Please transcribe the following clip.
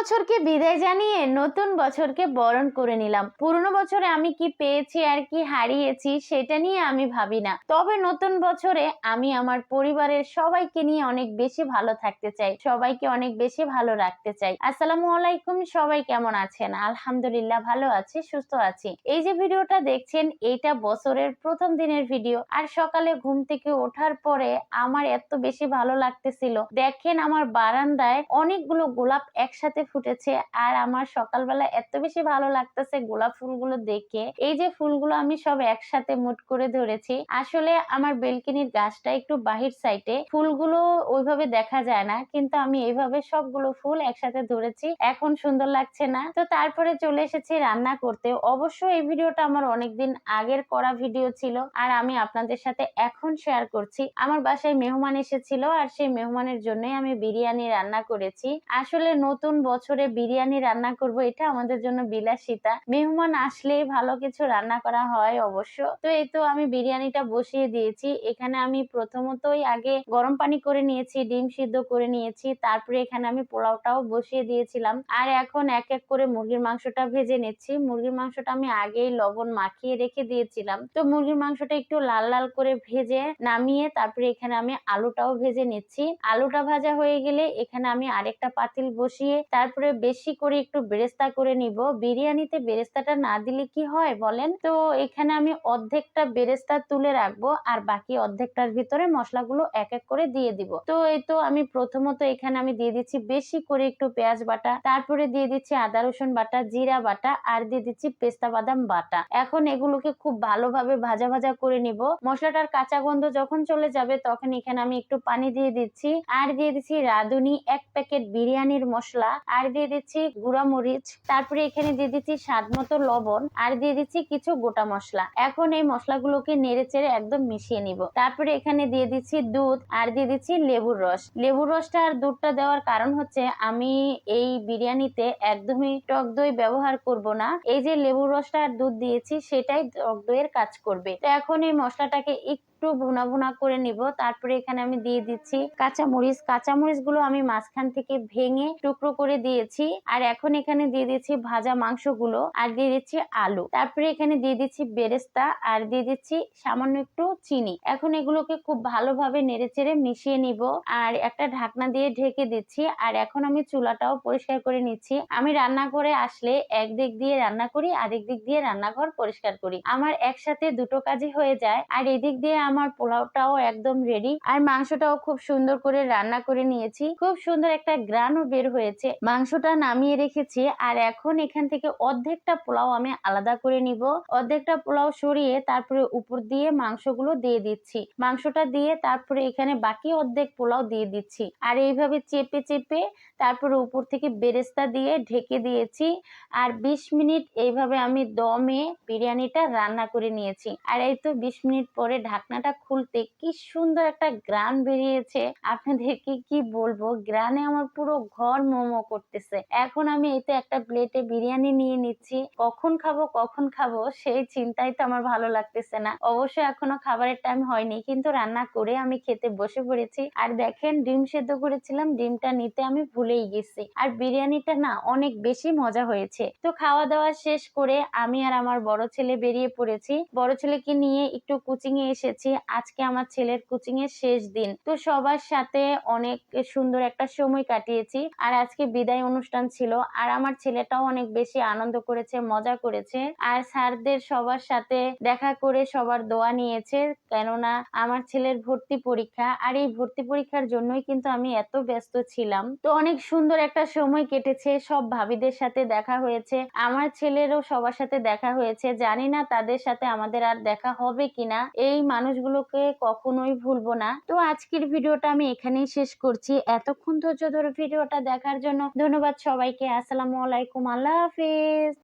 বছরকে বিদায় জানিয়ে নতুন বছরকে বরণ করে নিলাম। পুরনো বছরে আমি কি পেয়েছি আর কি হারিয়েছি সেটা নিয়ে আমি ভাবি না। তবে নতুন বছরে আমি আমার পরিবারের সবাইকে নিয়ে অনেক বেশি ভালো থাকতে চাই, সবাইকে অনেক বেশি ভালো রাখতে চাই। আসসালামু আলাইকুম, সবাই কেমন আছেন? আলহামদুলিল্লাহ ভালো আছি, সুস্থ আছি। এই যে ভিডিওটা দেখছেন, এইটা বছরের প্রথম দিনের ভিডিও। আর সকালে ঘুম থেকে ওঠার পরে আমার এত বেশি ভালো লাগতেছিল। দেখেন আমার বারান্দায় অনেকগুলো গোলাপ একসাথে ফুটেছে। আর আমার সকালবেলা এত বেশি ভালো লাগতেছে গোলাপ ফুলগুলো দেখে। এই যে ফুলগুলো আমি সব একসাথে মুট করে ধরেছি। আসলে আমার বেলকিনির গাছটা একটু বাহির সাইডে। ফুলগুলো ওইভাবে দেখা যায় না, কিন্তু আমি এইভাবে সবগুলো ফুল একসাথে ধরেছি। এখন সুন্দর লাগছে না। তো তারপরে চলে এসেছি রান্না করতে। অবশ্য এই ভিডিওটা আমার অনেকদিন আগের করা ভিডিও ছিল। আর আমি আপনাদের সাথে এখন শেয়ার করছি। আমার বাসায় মেহমান এসেছিল, আর সেই মেহমানের জন্যই আমি বিরিয়ানি রান্না করেছি। আসলে নতুন বছরে বিরিয়ানি রান্না করব, এটা আমাদের জন্য বিলাসিতা। মেহমান আসলেই ভালো কিছু রান্না করা হয় অবশ্য। তো এই তো আমি বিরিয়ানিটা বসিয়ে দিয়েছি। এখানে আমি প্রথমতই আগে গরম পানি করে নিয়েছি, ডিম সিদ্ধ করে নিয়েছি, তারপরে এখানে আমি পোলাওটাও বসিয়ে দিয়েছিলাম। আর এখন এক এক করে মুরগির মাংসটা ভেজে নিচ্ছি। মুরগির মাংসটা আমি আগেই লবণ মাখিয়ে রেখে দিয়েছিলাম। তো মুরগির মাংসটা একটু লাল লাল করে ভেজে নামিয়ে তারপরে এখানে আমি আলুটাও ভেজে নিচ্ছি। আলুটা ভাজা হয়ে গেলে এখানে আমি আরেকটা পাতিল বসিয়ে তারপরে বেশি করে একটু বেরেস্তা করে নিব। বিরিয়ানিতে বেরেস্তাটা না দিলে কি হয় বলেন? তো এখানে আমি অর্ধেকটা বেরেস্তা তুলে রাখব আর বাকি অর্ধেকটার ভিতরে মশলাগুলো এক এক করে দিয়ে দিব। তো এই তো আমি প্রথমত এখানে আমি দিয়ে দিচ্ছি বেশি করে একটু পেঁয়াজ বাটা, তারপরে দিয়ে দিচ্ছি আদা, রসুন বাটা, জিরা বাটা আর দিয়ে দিচ্ছি পেস্তা বাদাম বাটা। এখন এগুলোকে খুব ভালোভাবে ভাজা ভাজা করে নিব। মশলাটার কাঁচা গন্ধ যখন চলে যাবে তখন এখানে আমি একটু পানি দিয়ে দিচ্ছি। আর দিয়ে দিচ্ছি রাঁধুনি এক প্যাকেট বিরিয়ানির মশলা। আর দিয়ে দিচ্ছি গুঁড়া মরিচ, তারপরে এখানে দিয়ে দিচ্ছি স্বাদ মতো লবণ, আর দিয়ে দিচ্ছি কিছু গোটা মশলা। এখন এই মশলাগুলোকে নেড়ে চেড়ে একদম মিশিয়ে নিব। তারপরে এখানে দিয়ে দিচ্ছি দুধ, আর দিয়ে দিচ্ছি লেবুর রস। লেবুর রসটা আর দুধটা দেওয়ার কারণ হচ্ছে আমি এই বিরিয়ানিতে একদমই টক দই ব্যবহার করব না। এই যে লেবুর রসটা আর দুধ দিয়েছি, সেটাই টক দইয়ের কাজ করবে। তো এখন এই মশলাটাকে একটু ভুনা ভুনা করে নিব। তারপরে এখানে আমি দিয়ে দিচ্ছি কাঁচামরিচ। কাঁচামরিচগুলো আমি মাঝখান থেকে ভেঙে টুকরো করে দিয়েছি। আর এখন এখানে দিয়ে দিচ্ছি ভাজা মাংসগুলো আর দিয়ে দিচ্ছি আলু। তারপরে এখানে দিয়ে দিচ্ছি বেরেস্তা আর দিয়ে দিচ্ছি সামান্য একটু চিনি। এখন এগুলোকে খুব ভালোভাবে নেড়ে চেড়ে মিশিয়ে নিব। আর একটা ঢাকনা দিয়ে ঢেকে দিচ্ছি। আর এখন আমি চুলাটাও পরিষ্কার করে নিচ্ছি। আমি রান্না করে আসলে একদিক দিয়ে রান্না করি, আরেক দিক দিয়ে রান্নাঘর পরিষ্কার করি। আমার একসাথে দুটো কাজই হয়ে যায়। আর এদিক দিয়ে আমার পোলাওটাও একদম রেডি আর মাংসটাও খুব সুন্দর করে রান্না করে নিয়েছি। খুব সুন্দর একটা গ্রানও বের হয়েছে। মাংসটা নামিয়ে রেখেছি আর এখন এখান থেকে অর্ধেকটা পোলাও আমি আলাদা করে নিব। অর্ধেকটা পোলাও সরিয়ে তারপরে উপর দিয়ে মাংসগুলো দিয়ে দিচ্ছি। মাংসটা দিয়ে তারপরে এখানে বাকি অর্ধেক পোলাও দিয়ে দিচ্ছি। আর এইভাবে চেপে চেপে তারপরে উপর থেকে বেরেস্তা দিয়ে ঢেকে দিয়েছি। আর ২০ মিনিট এইভাবে আমি দমে বিরিয়ানিটা রান্না করে নিয়েছি। আর এই তো ২০ মিনিট পরে ঢাকনাটা খুলতে কি সুন্দর একটা গ্রান বেরিয়েছে। আপনাদেরকে কি বলব? গ্রানে আমার পুরো ঘর মোমো করতেছে। এখন আমি এতে একটা প্লেটে বিরিয়ানি নিয়ে নিচ্ছি। কখন খাব কখন খাব, সেই চিন্তাই তো আমার ভালো লাগতেছে না। অবশ্যই এখনও খাবারের টাইম হয়নি, কিন্তু রান্না করে আমি খেতে বসে পড়েছি। আর দেখেন, ডিম সেদ্ধ করেছিলাম, ডিমটা নিতে আমি ভুলেই গেছি। আর বিরিয়ানিটা না অনেক বেশি মজা হয়েছে। তো খাওয়া দাওয়া শেষ করে আমি আর আমার বড় ছেলে বেরিয়ে পড়েছি। বড় ছেলেকে নিয়ে একটু কোচিং এ এসেছি। আজকে আমার ছেলের কোচিং এর শেষ দিন। তো সবার সাথে অনেক সুন্দর একটা সময় কাটিয়েছি। আর আজকে বিদায় অনুষ্ঠান ছিল। আর আমার ছেলেটাও অনেক বেশি আনন্দ করেছে, মজা করেছে। আর স্যারদের সবার সাথে দেখা করে সবার দোয়া নিয়েছে। কেননা আমার ছেলের ভর্তি পরীক্ষা। আর এই ভর্তি পরীক্ষার জন্যই কিন্তু আমি এত ব্যস্ত ছিলাম। তো অনেক সুন্দর একটা সময় কেটেছে। সব ভাবিদের সাথে দেখা হয়েছে। আমার ছেলেরও সবার সাথে দেখা হয়েছে। জানি না তাদের সাথে আমাদের আর দেখা হবে কিনা। এই মানুষগুলোকে কখনোই ভুলবো না। তো আজকের ভিডিওটা আমি এখানেই শেষ করছি। এতক্ষণ ধৈর্য ধরে ভিডিওটা দেখার জন্য ধন্যবাদ সবাইকে। আসসালামু আলাইকুম। আল্লাহ হাফিজ।